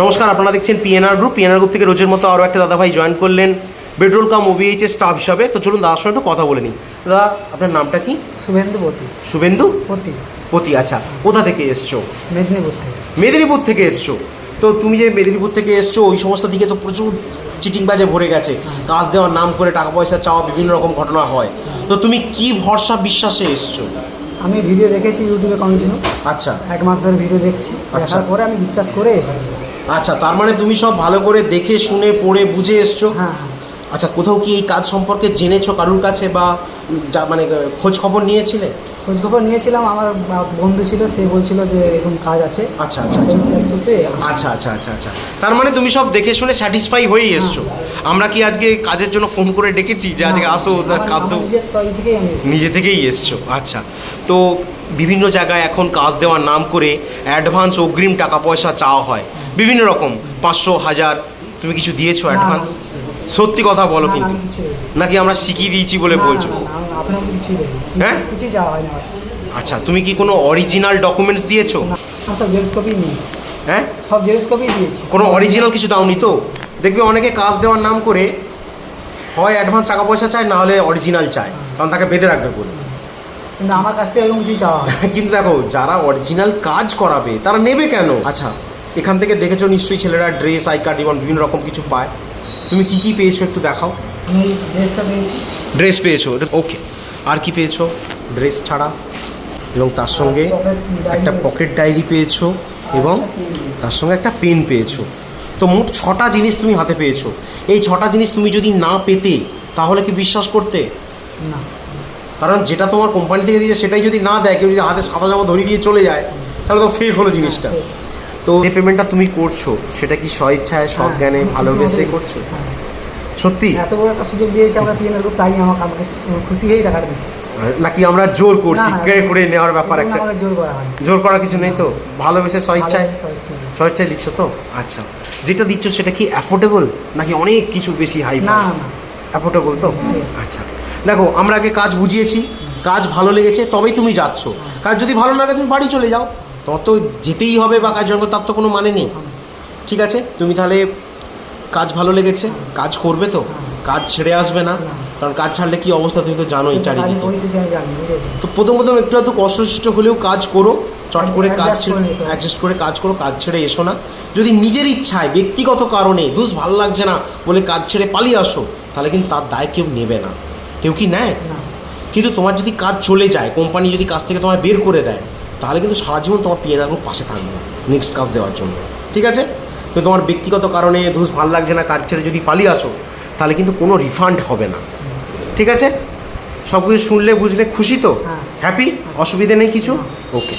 নমস্কার আপনারা দেখছেন পিএনআর গ্রুপ পিএনআর গ্রুপ থেকে রোজের মতো আরও একটা দাদাভাই জয়েন করলেন পেট্রোল কাম ওবিএইচের স্টাফ হিসাবে। তো চলুন দাদার সঙ্গে একটু কথা বলে নিই। দাদা আপনার নামটা কি? শুভেন্দু পতি শুভেন্দু? পতি পতি আচ্ছা। কোথা থেকে এসছো? মেদিনীপুর থেকে। মেদিনীপুর থেকে এসছো। তো তুমি যে মেদিনীপুর থেকে এসছো ওই সমস্ত দিকে তো প্রচুর চিটিং বাজে ভরে গেছে। কাজ দেওয়ার নাম করে টাকা পয়সা চাওয়া বিভিন্ন রকম ঘটনা হয়। তো তুমি কি ভরসা বিশ্বাসে এসছো? আমি ভিডিও দেখেছি ইউটিউবে কন্টিনিউ আচ্ছা। এক মাস ধরে ভিডিও দেখছি। আচ্ছা। দেখার পরে আমি বিশ্বাস করে এসেছি। আচ্ছা তার মানে তুমি সব ভালো করে দেখে শুনে পড়ে বুঝে এসছো? হ্যাঁ হ্যাঁ। আচ্ছা কোথাও কি এই কাজ সম্পর্কে জেনেছো কারুর কাছে বা যা মানে খোঁজ খবর নিয়েছিলে? খোঁজ খবর নিয়েছিলাম আমার বন্ধু ছিল সে বলছিল যে এরকম কাজ আছে। আচ্ছা, আচ্ছা, সূত্রে আচ্ছা আচ্ছা আচ্ছা আচ্ছা। তার মানে তুমি সব দেখে শুনে স্যাটিসফাই হয়েই এসছো? আমরা কি আজকে কাজের জন্য ফোন করে ডেকেছি যে আজকে আসো কাজ এসেছি। নিজে থেকেই এসছো আচ্ছা। তো বিভিন্ন জায়গায় এখন কাজ দেওয়ার নাম করে অ্যাডভান্স অগ্রিম টাকা পয়সা চাওয়া হয়। বিভিন্ন রকম পাঁচশো হাজার তুমি কিছু দিয়েছ অ্যাডভান্স। সত্যি কথা বলো কিন্তু। নাকি আমরা শিখিয়ে দিয়েছি বলে বলছো? হ্যাঁ? আচ্ছা তুমি কি কোনো অরিজিনাল ডকুমেন্টস দিয়েছ? হ্যাঁ? সব জেরক্স কপি দিয়েছি। কোনো অরিজিনাল কিছু দাওনি তো? দেখবে অনেকে কাজ দেওয়ার নাম করে হয় অ্যাডভান্স টাকা পয়সা চায় না হলে অরিজিনাল চায়। কারণ তাকে বেঁধে রাখবে বলে। কিন্তু আমার কাছ থেকে এরকম কিছুই চাওয়া কিন্তু দেখো যারা অরিজিনাল কাজ করাবে তারা নেবে কেন? আচ্ছা এখান থেকে দেখেছ নিশ্চয়ই ছেলেরা ড্রেস আই কার্ড এবং বিভিন্ন রকম কিছু পায়। তুমি কি কি পেয়েছ একটু দেখাও। আমি ড্রেসটা পেয়েছি। ড্রেস পেয়েছ? ওকে আর কি পেয়েছ? ড্রেস ছাড়া। এবং তার সঙ্গে একটা পকেট ডায়েরি পেয়েছ এবং তার সঙ্গে একটা পেন পেয়েছ। তো মোট ছটা জিনিস তুমি হাতে পেয়েছ। এই ছটা জিনিস তুমি যদি না পেতে তাহলে কি বিশ্বাস করতে? না। কারণ যেটা তোমার কোম্পানি থেকে দিয়েছে সেটাই যদি না দেয় কেউ যদি হাতে সাদা জামা ধরিয়ে দিয়ে চলে যায় তাহলে তো ফেক হলো জিনিসটা। তো যে পেমেন্টটা তুমি করছ সেটা কি স্বইচ্ছায় ইচ্ছায় সজ্ঞানে জ্ঞানে ভালোবেসে করছ হ্যাঁ। সত্যি? এত বড় একটা সুযোগ দিয়েছে আমরা পিএনআর গ্রুপ তাই আমাকে আমাকে খুশি হয়েই টাকাটা দিচ্ছে। নাকি আমরা জোর করছি? না, করে নেওয়ার ব্যাপার একটা? জোর করা হয় জোর করা কিছু নেই তো? ভালোবেসে স্বইচ্ছায়? ভালো স্বেচ্ছায় দিচ্ছ। তো? আচ্ছা। যেটা দিচ্ছ সেটা কি অ্যাফোর্ডেবল নাকি অনেক কিছু বেশি হাই না অ্যাফোর্ডেবল তো? আচ্ছা। দেখো আমরা আগে কাজ বুঝিয়েছি। কাজ ভালো লেগেছে তবেই তুমি যাচ্ছ। কাজ যদি ভালো না লাগে তুমি বাড়ি চলে যাও। তত যেতেই হবে বা কাজ জন্য তার তো কোনো মানে নেই। ঠিক আছে? তুমি তাহলে কাজ ভালো লেগেছে কাজ করবে তো। কাজ ছেড়ে আসবে না। কারণ কাজ ছাড়লে কি অবস্থা তুমি তো জানোই চারিদিকে। তো প্রথম প্রথম একটু একটু কষ্টসৃষ্ট হলেও কাজ করো চট করে কাজ অ্যাডজাস্ট করে কাজ করো কাজ ছেড়ে এসো না। যদি নিজের ইচ্ছায় ব্যক্তিগত কারণে দুস ভালো লাগছে না বলে কাজ ছেড়ে পালিয়ে আসো তাহলে কিন্তু তার দায় কেউ নেবে না। কেউ কি নেয়? কিন্তু তোমার যদি কাজ চলে যায় কোম্পানি যদি কাজ থেকে তোমায় বের করে দেয় তাহলে কিন্তু সারা জীবন তোমার পিএনআর পাশে থাকবে নেক্সট কাজ দেওয়ার জন্য। ঠিক আছে? তো তোমার ব্যক্তিগত কারণে ধুস ভালো লাগছে না কাজ ছেড়ে যদি পালিয়ে আসো তাহলে কিন্তু কোনো রিফান্ড হবে না। ঠিক আছে? সব কিছু শুনলে বুঝলে খুশি তো? হ্যাঁ। হ্যাপি অসুবিধে নেই কিছু? ওকে